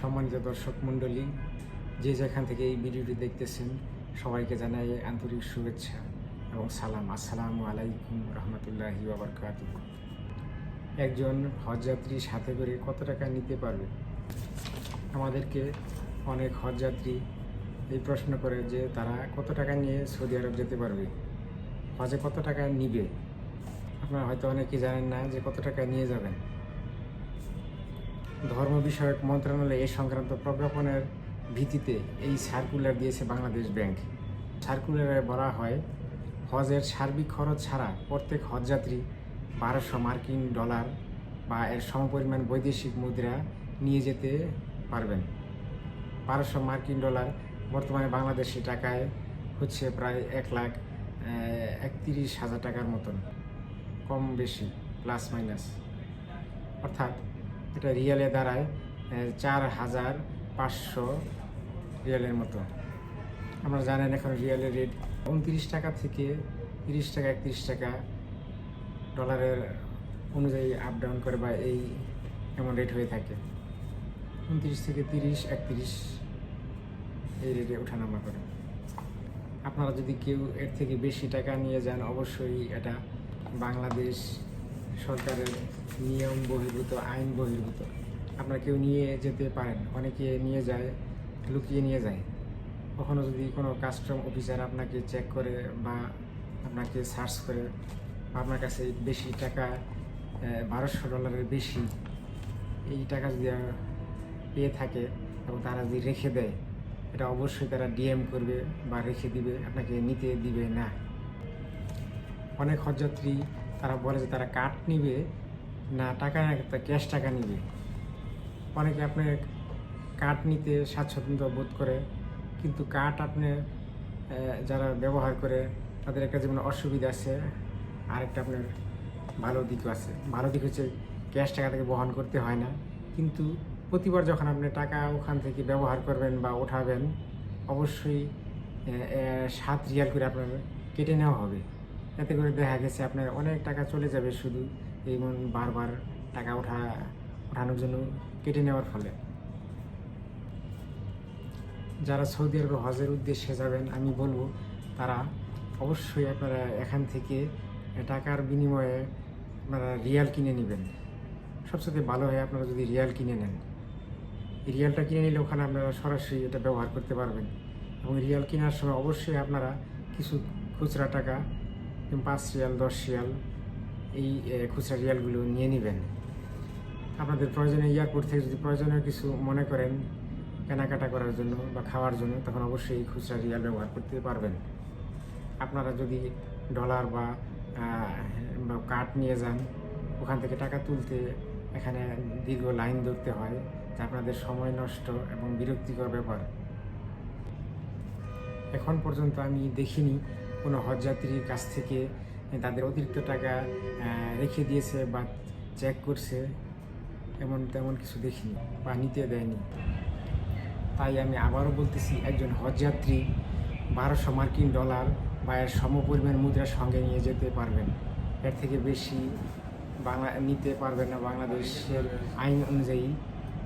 সম্মানিত দর্শক মণ্ডলী, যে যেখান থেকে এই ভিডিওটি দেখতেছেন, সবাইকে জানাই আন্তরিক শুভেচ্ছা এবং সালাম। আসসালামু আলাইকুম রহমতুল্লাহি বাবরকাত একজন হজযাত্রী সাথে করে কত টাকা নিতে পারবে? আমাদেরকে অনেক হজযাত্রী এই প্রশ্ন করে যে তারা কত টাকা নিয়ে সৌদি আরব যেতে পারবে? হজে কত টাকা নিবে? আপনারা হয়তো অনেকেই জানেন না যে কত টাকা নিয়ে যাবেন। ধর্ম বিষয়ক মন্ত্রণালয় এই সংক্রান্ত প্রজ্ঞাপনের ভিত্তিতে এই সার্কুলার দিয়েছে বাংলাদেশ ব্যাংক। সার্কুলারে বলা হয়, হজের সার্বিক খরচ ছাড়া প্রত্যেক হজযাত্রী বারোশো মার্কিন ডলার বা এর সমপরিমাণ বৈদেশিক মুদ্রা নিয়ে যেতে পারবেন। বারোশো মার্কিন ডলার বর্তমানে বাংলাদেশি টাকায় হচ্ছে প্রায় এক লাখ একত্রিশ হাজার টাকার মতন। কম বেশি, প্লাস মাইনাস। অর্থাৎ এটা রিয়ালে দাঁড়ায় চার হাজার পাঁচশো রিয়ালের মতো। আমরা জানেন এখন রিয়ালের রেট উনত্রিশ টাকা থেকে তিরিশ টাকা, একত্রিশ টাকা ডলারের অনুযায়ী আপ ডাউন করে বা এই এমন রেট হয়ে থাকে। উনত্রিশ থেকে তিরিশ, একত্রিশ এই রেটে ওঠানামা করে। আপনারা যদি কেউ এর থেকে বেশি টাকা নিয়ে যান, অবশ্যই এটা বাংলাদেশ সরকারের নিয়ম বহির্ভূত, আইন বহির্ভূত। আপনারা কেউ নিয়ে যেতে পারেন, অনেকে নিয়ে যায়, লুকিয়ে নিয়ে যায়। কখনো যদি কোনো কাস্টম অফিসার আপনাকে চেক করে বা আপনাকে সার্চ করে আপনার কাছে বেশি টাকা বারোশো ডলারের বেশি, এই টাকা যদি পেয়ে থাকে এবং তারা যদি রেখে দেয়, এটা অবশ্যই তারা ডিএম করবে বা রেখে দিবে, আপনাকে নিতে দিবে না। অনেক হজযাত্রী তারা বলে যে তারা কাঠ নিবে, না টাকা ক্যাশ টাকা নিবে। অনেকে আপনার কাঠ নিতে স্বাচ্ছন্দ্য বোধ করে, কিন্তু কাঠ আপনি যারা ব্যবহার করে, তাদের একটা যেমন অসুবিধা আছে, আরেকটা আপনার ভালো দিকও আছে। ভালো দিক হচ্ছে ক্যাশ টাকা থেকে বহন করতে হয় না, কিন্তু প্রতিবার যখন আপনি টাকা ওখান থেকে ব্যবহার করবেন বা ওঠাবেন, অবশ্যই সাত রিয়াল করে আপনার কেটে নেওয়া হবে। এতে করে দেখা গেছে আপনার অনেক টাকা চলে যাবে শুধু এইমন বারবার টাকা ওঠা, ওঠানোর জন্য কেটে নেওয়ার ফলে। যারা সৌদি আরবে হজের উদ্দেশ্যে যাবেন, আমি বলব তারা অবশ্যই আপনারা এখান থেকে টাকার বিনিময়ে আপনারা রিয়াল কিনে নেবেন। সবচেয়ে ভালো হয় আপনারা যদি রিয়াল কিনে নেন। রিয়ালটা কিনে নিলে ওখানে আপনারা সরাসরি এটা ব্যবহার করতে পারবেন। এবং রিয়াল কেনার সময় অবশ্যই আপনারা কিছু খুচরা টাকা পাঁচ রিয়াল, দশ রিয়াল এই খুচরা রিয়ালগুলো নিয়ে নেবেন। আপনাদের প্রয়োজনে এয়ারপোর্ট থেকে যদি প্রয়োজনীয় কিছু মনে করেন কেনাকাটা করার জন্য বা খাওয়ার জন্য, তখন অবশ্যই খুচরা রিয়াল ব্যবহার করতে পারবেন। আপনারা যদি ডলার বা কার্ড নিয়ে যান, ওখান থেকে টাকা তুলতে এখানে দীর্ঘ লাইন ধরতে হয়, যা আপনাদের সময় নষ্ট এবং বিরক্তিকর ব্যাপার এখন পর্যন্ত আমি দেখিনি কোনো হজযাত্রীর কাছ থেকে তাদের অতিরিক্ত টাকা রেখে দিয়েছে বা চেক করছে, এমন তেমন কিছু দেখিনি বা নিতে দেয়নি। তাই আমি আবারও বলতেছি, একজন হজযাত্রী বারোশো মার্কিন ডলার বা এর সমপরিমাণ মুদ্রা সঙ্গে নিয়ে যেতে পারবেন। এর থেকে বেশি বাংলা, নিতে পারবেন না, বাংলাদেশের আইন অনুযায়ী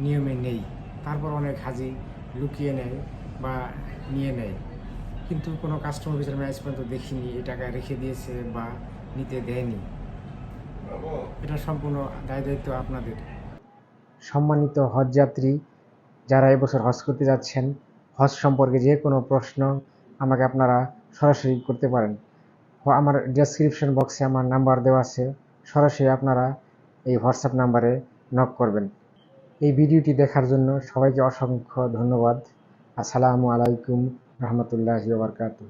নিয়মে নেই। তারপর অনেক হাজি লুকিয়ে নেয় বা নিয়ে নেয়। কিন্তু কোনো কাস্টমার অফিসার ম্যানেজ পর্যন্ত দেখিনি, এই টাকা রেখে দিয়েছে বা নিতে দেয়নি। এটা সম্পূর্ণ দায় দায়িত্ব আপনাদের। সম্মানিত হজযাত্রী, যারা এবছর হজ করতে যাচ্ছেন, হজ সম্পর্কে যে কোনো প্রশ্ন আমাকে আপনারা সরাসরি করতে পারেন। আমার ডেসক্রিপশন বক্সে আমার নাম্বার দেওয়া আছে, সরাসরি আপনারা এই হোয়াটসঅ্যাপ নাম্বারে নক করবেন। এই ভিডিওটি দেখার জন্য সবাইকে অসংখ্য ধন্যবাদ। আসসালামু আলাইকুম রহমতুল্লাহি বারকাতুহ।